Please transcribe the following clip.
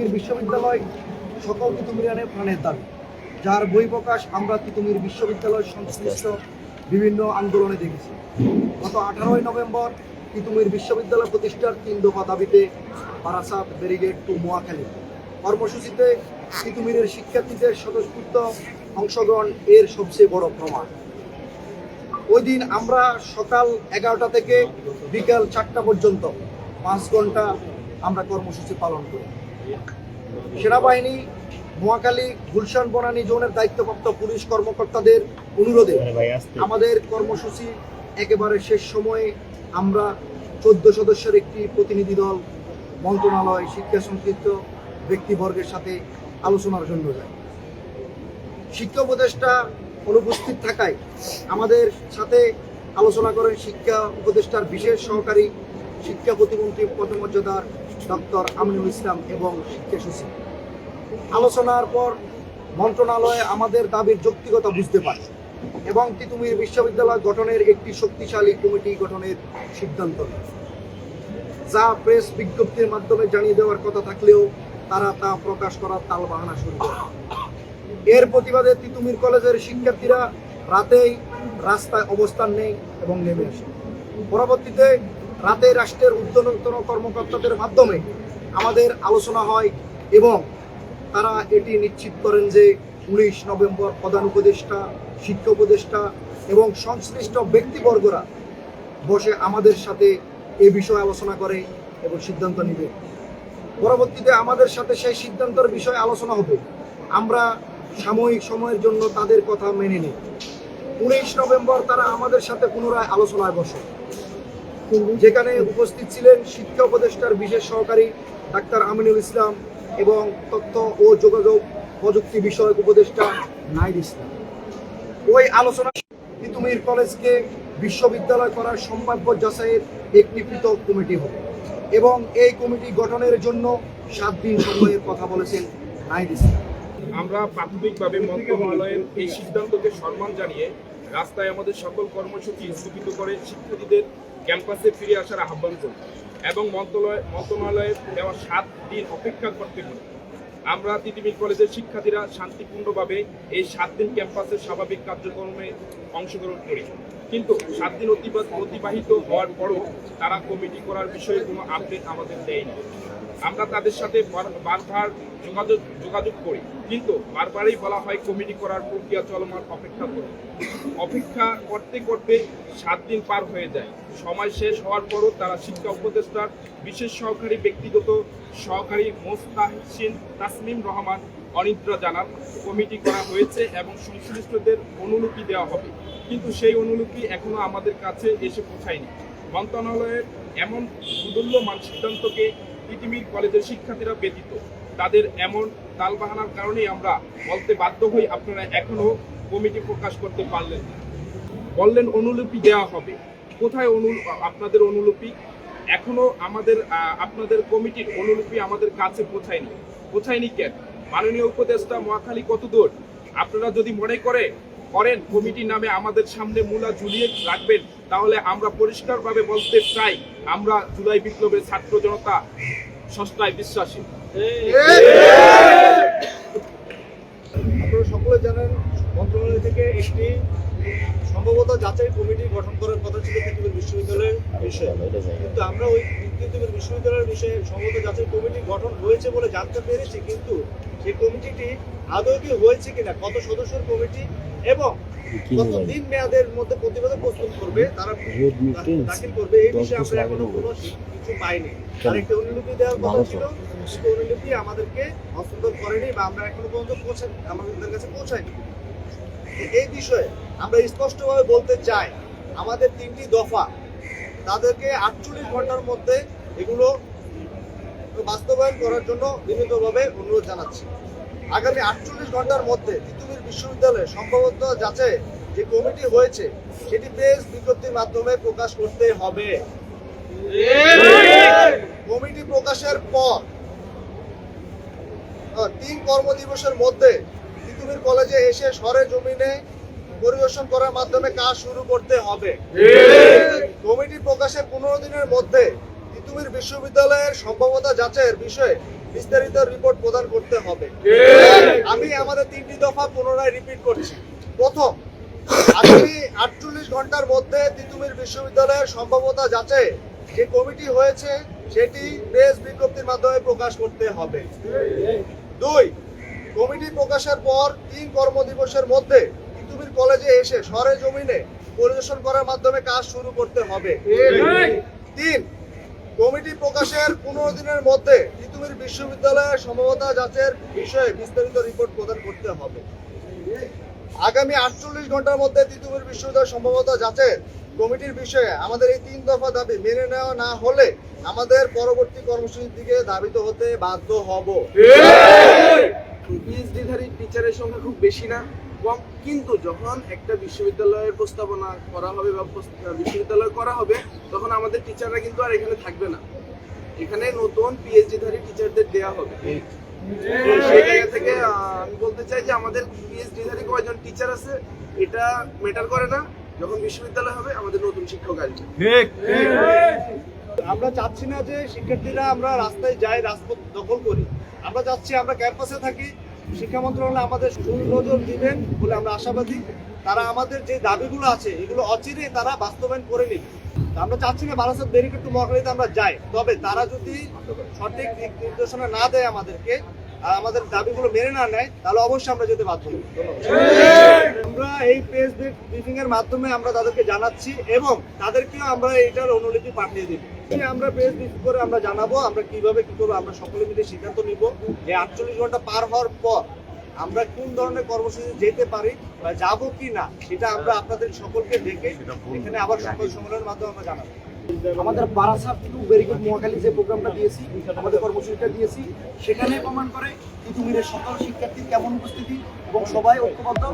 তিতুমির বিশ্ববিদ্যালয় সকল তিতুমিরানের প্রাণের দাবি, যার বই প্রকাশ আমরা তিতুমির বিশ্ববিদ্যালয় সংশ্লিষ্ট বিভিন্ন আন্দোলনে দেখেছি। গত আঠারোই নভেম্বর তিতুমির বিশ্ববিদ্যালয় প্রতিষ্ঠার তিন দফা দাবিতে বারাসাত ব্যারিগেড টু মোয়াখালী কর্মসূচিতে তিতুমিরের শিক্ষার্থীদের স্বতঃস্ফূর্ত অংশগ্রহণ এর সবচেয়ে বড় প্রমাণ। ওই দিন আমরা সকাল এগারোটা থেকে বিকাল চারটা পর্যন্ত পাঁচ ঘণ্টা আমরা কর্মসূচি পালন করি। সেনাবাহিনী নোয়াখালী গুলশান বনানী জোনের দায়িত্বপ্রাপ্ত পুলিশ কর্মকর্তাদের অনুরোধে আমাদের কর্মসূচি একেবারে শেষ সময়ে আমরা চোদ্দ সদস্যের একটি প্রতিনিধি দল, মন্ত্রণালয়, শিক্ষা সংশ্লিষ্ট ব্যক্তিবর্গের সাথে আলোচনার জন্য যায়। শিক্ষা উপদেষ্টা অনুপস্থিত থাকায় আমাদের সাথে আলোচনা করেন শিক্ষা উপদেষ্টার বিশেষ সহকারী শিক্ষা প্রতিমন্ত্রী পদমর্যাদার ডক্টর আমিনুল ইসলাম এবং শিক্ষা সচিব আলোচনার পর মন্ত্রণালয়ে আমাদের দাবির যৌক্তিকতা বুঝতে পারে এবং তিতুমির বিশ্ববিদ্যালয় গঠনের একটি শক্তিশালী কমিটি গঠনের সিদ্ধান্ত যা প্রেস বিজ্ঞপ্তির মাধ্যমে জানিয়ে দেওয়ার কথা থাকলেও তারা তা প্রকাশ করার তালবাহানা শুরু করে। এর প্রতিবাদে তিতুমির কলেজের শিক্ষার্থীরা রাতেই রাস্তায় অবস্থান নেই এবং নেমে আসে। পরবর্তীতে রাতে রাষ্ট্রের ঊর্ধ্বতন কর্মকর্তাদের মাধ্যমে আমাদের আলোচনা হয় এবং তারা এটি নিশ্চিত করেন যে উনিশ নভেম্বর প্রধান উপদেষ্টা, শিক্ষা উপদেষ্টা এবং সংশ্লিষ্ট ব্যক্তিবর্গরা বসে আমাদের সাথে এ বিষয়ে আলোচনা করে এবং সিদ্ধান্ত নেবে। পরবর্তীতে আমাদের সাথে সেই সিদ্ধান্তের বিষয়ে আলোচনা হবে। আমরা সাময়িক সময়ের জন্য তাদের কথা মেনে নিই। উনিশ নভেম্বর তারা আমাদের সাথে পুনরায় আলোচনায় বসে। যেখানে উপস্থিত ছিলেন শিক্ষা উপদেষ্টার বিশেষ সহকারী ডাক্তার আমিনুল ইসলাম এবং তথ্য ও যোগাযোগ প্রযুক্তি বিষয়ক উপদেষ্টা নাইর ইসলাম। ওই আলোচনা তিতুমির কলেজকে বিশ্ববিদ্যালয় করার সম্ভাব্য যাচাইয়ের একটি পৃথক কমিটি হবে এবং এই কমিটি গঠনের জন্য সাত দিন সময়ের কথা বলেছেন নাইর ইসলাম। আমরা প্রাথমিকভাবে মন্ত্রণালয়ের এই সিদ্ধান্তকে সম্মান জানিয়ে রাস্তায় আমাদের সকল কর্মসূচি স্থগিত করে শিক্ষার্থীদের ক্যাম্পাসে ফিরে আসার আহ্বান করি এবং মন্ত্রণালয় মন্ত্রণালয়ে দেওয়া সাত দিন অপেক্ষা করতে হবে আমরা তিতিমিল কলেজের শিক্ষার্থীরা শান্তিপূর্ণভাবে এই সাত দিন ক্যাম্পাসের স্বাভাবিক কার্যক্রমে অংশগ্রহণ করি। কিন্তু সাত দিন অতিবাহিত হওয়ার পরও তারা কমিটি করার বিষয়ে কোনো আপডেট আমাদের দেয়নি। আমরা তাদের সাথে বারবার যোগাযোগ যোগাযোগ করি। কিন্তু বারবারই বলা হয় কমিটি করার প্রক্রিয়া চলমান, অপেক্ষা করুন। অপেক্ষা করতে করতে সাত দিন পার হয়ে যায়। সময় শেষ হওয়ার পরও তারা শিক্ষা উপদেষ্টার বিশেষ সহকারী, ব্যক্তিগত সহকারী মোস্তাহসিন তাসমিম রহমান অনিদ্রা জানান কমিটি করা হয়েছে এবং সংশ্লিষ্টদের অনুলিপি দেওয়া হবে। কিন্তু সেই অনুলিপি এখনও আমাদের কাছে এসে পৌঁছায়নি। মন্ত্রণালয়ের এমন সুদূল্যমান সিদ্ধান্তকে পৃথিবীর কলেজের শিক্ষার্থীরা ব্যতীত তাদের এমন তালবাহানার কারণেই আমরা বলতে বাধ্য হই আপনারা এখনও কমিটি প্রকাশ করতে পারলেন বললেন অনুলিপি দেওয়া হবে। কোথায় অনু আপনাদের অনুলিপি? এখনও আমাদের আপনাদের কমিটির অনুলিপি আমাদের কাছে পৌঁছায়নি। পৌঁছায়নি কেন? মাননীয় উপদেষ্টা মহাখালী কত দূর আপনারা যদি মনে করে করেন, কমিটির নামে আমাদের সামনে মূলা ঝুলিয়ে রাখবেন, তাহলে আমরা পরিষ্কারভাবে বলতে চাই, আমরা জুলাই বিপ্লবের ছাত্র জনতা সস্তায় বিশ্বাসী। আপনারা সকলে জানেন, মন্ত্রণালয় থেকে একটি সম্ভবত যাচাই কমিটি গঠন করার কথা ছিল পৃথিবীর বিশ্ববিদ্যালয়ের বিষয়ে। কিন্তু আমরা ওই পৃথিবীর বিশ্ববিদ্যালয়ের বিষয়ে সম্ভবত যাচাই কমিটি গঠন হয়েছে বলে জানতে পেরেছি, কিন্তু সেই কমিটিটি আদৌ কি হয়েছে কিনা, কত সদস্যের কমিটি এবং কত দিন মেয়াদের মধ্যে প্রতিবেদন প্রস্তুত করবে তারা দাখিল করবে। এই বিষয়ে আমরা এখনও কোনো কিছু পাইনি। একটি অনুলিপি দেওয়ার কথা ছিল সেই অনুলিপি আমাদেরকে হস্তান্তর করেনি বা আমরা এখনও পর্যন্ত পৌঁছে আমাদের কাছে পৌঁছায়নি। এই বিষয়ে আমরা স্পষ্টভাবে বলতে চাই আমাদের তিনটি দফা তাদেরকে আটচল্লিশ ঘণ্টার মধ্যে এগুলো বাস্তবায়ন করার জন্য বিনীতভাবে অনুরোধ জানাচ্ছি। আগামী আটচল্লিশ ঘণ্টার মধ্যে তিতুমির বিশ্ববিদ্যালয়ে সম্ভবত যাচাই যে কমিটি হয়েছে, সেটি প্রেস বিজ্ঞপ্তির মাধ্যমে প্রকাশ করতে হবে। কমিটি প্রকাশের পর তিন কর্মদিবসের মধ্যে তিতুমির কলেজে এসে সরে জমিনে পরিদর্শন করার মাধ্যমে কাজ শুরু করতে হবে। কমিটি প্রকাশের পনেরো দিনের মধ্যে তিতুমির বিশ্ববিদ্যালয়ের সম্ভাব্যতা যাচাইয়ের বিষয়ে বিস্তারিত রিপোর্ট প্রদান করতে হবে। আমি আমাদের তিনটি দফা পুনরায় রিপিট করছি। প্রথম আগামী আটচল্লিশ ঘণ্টার মধ্যে তিতুমির বিশ্ববিদ্যালয়ের সম্ভাব্যতা যাচাই যে কমিটি হয়েছে সেটি প্রেস বিজ্ঞপ্তির মাধ্যমে প্রকাশ করতে হবে। দুই কমিটি প্রকাশের পর তিন কর্মদিবসের মধ্যে তিতুমির কলেজে এসে সরে জমিনে পরিদর্শন করার মাধ্যমে কাজ শুরু করতে হবে। তিন কমিটি প্রকাশের পনেরো দিনের মধ্যে তিতুমির বিশ্ববিদ্যালয়ের সম্ভাব্যতা যাচের বিষয়ে বিস্তারিত রিপোর্ট প্রদান করতে হবে। আগামী আটচল্লিশ ঘণ্টার মধ্যে তিতুমির বিশ্ববিদ্যালয় সম্ভাব্যতা যাচের কমিটির বিষয়ে আমাদের এই তিন দফা দাবি মেনে নেওয়া না হলে আমাদের পরবর্তী কর্মসূচির দিকে ধাবিত হতে বাধ্য হব। পিএইচডিধারী টিচারের সংখ্যা খুব বেশি না। কম কিন্তু যখন একটা বিশ্ববিদ্যালয়ের প্রস্তাবনা করা হবে বা প্রস- বিশ্ববিদ্যালয় করা হবে তখন আমাদের টিচাররা কিন্তু আর এখানে থাকবে না। এখানে নতুন পিএইচডিধারী টিচারদের দেয়া হবে। সেই জায়গা থেকে আমি বলতে চাই যে আমাদের পিএইচডিধারী কয়জন টিচার আছে এটা ম্যাটার করে না। যখন বিশ্ববিদ্যালয় হবে আমাদের নতুন শিক্ষক আসবে। আমরা চাচ্ছি না যে শিক্ষার্থীরা আমরা রাস্তায় যাই রাজপথ দখল করি। আমরা চাচ্ছি আমরা ক্যাম্পাসে থাকি শিক্ষা মন্ত্রণালয় আমাদের সুনজর দিবেন বলে আমরা আশাবাদী। তারা আমাদের যে দাবিগুলো আছে, এগুলো অচিরে তারা বাস্তবায়ন করে নিবে আমরা চাচ্ছি না বারাসাত ব্যারিকেড টু মহাখালীতে আমরা যাই। তবে তারা যদি সঠিক দিক নির্দেশনা না দেয় আমাদেরকে, আর আমাদের দাবিগুলো মেনে না নেয়, তাহলে অবশ্যই আমরা যেতে বাধ্য আমরা এই প্রেস ব্রিফিং এর মাধ্যমে আমরা তাদেরকে জানাচ্ছি এবং তাদেরকেও আমরা এটার অনুলিপি পাঠিয়ে আমরা করে আমরা জানাব, আমরা কীভাবে কি করব, আমরা সকলে মিলে সিদ্ধান্ত নিব যে আটচল্লিশ ঘণ্টা পার হওয়ার পর আমরা কোন ধরনের কর্মসূচি যেতে পারি বা যাব কি না, সেটা আমরা আপনাদের সকলকে ডেকে এখানে আবার সকল সম্মেলনের মাধ্যমে আমরা জানাব। আমাদের বারাসাত টু বেরিগুড মহাখালী যে প্রোগ্রামটা দিয়েছি, আমাদের কর্মসূচিটা দিয়েছি, সেখানে প্রমাণ করে তিতুমিরের সকল শিক্ষার্থীর কেমন উপস্থিতি এবং সবাই ঐক্যবদ্ধ।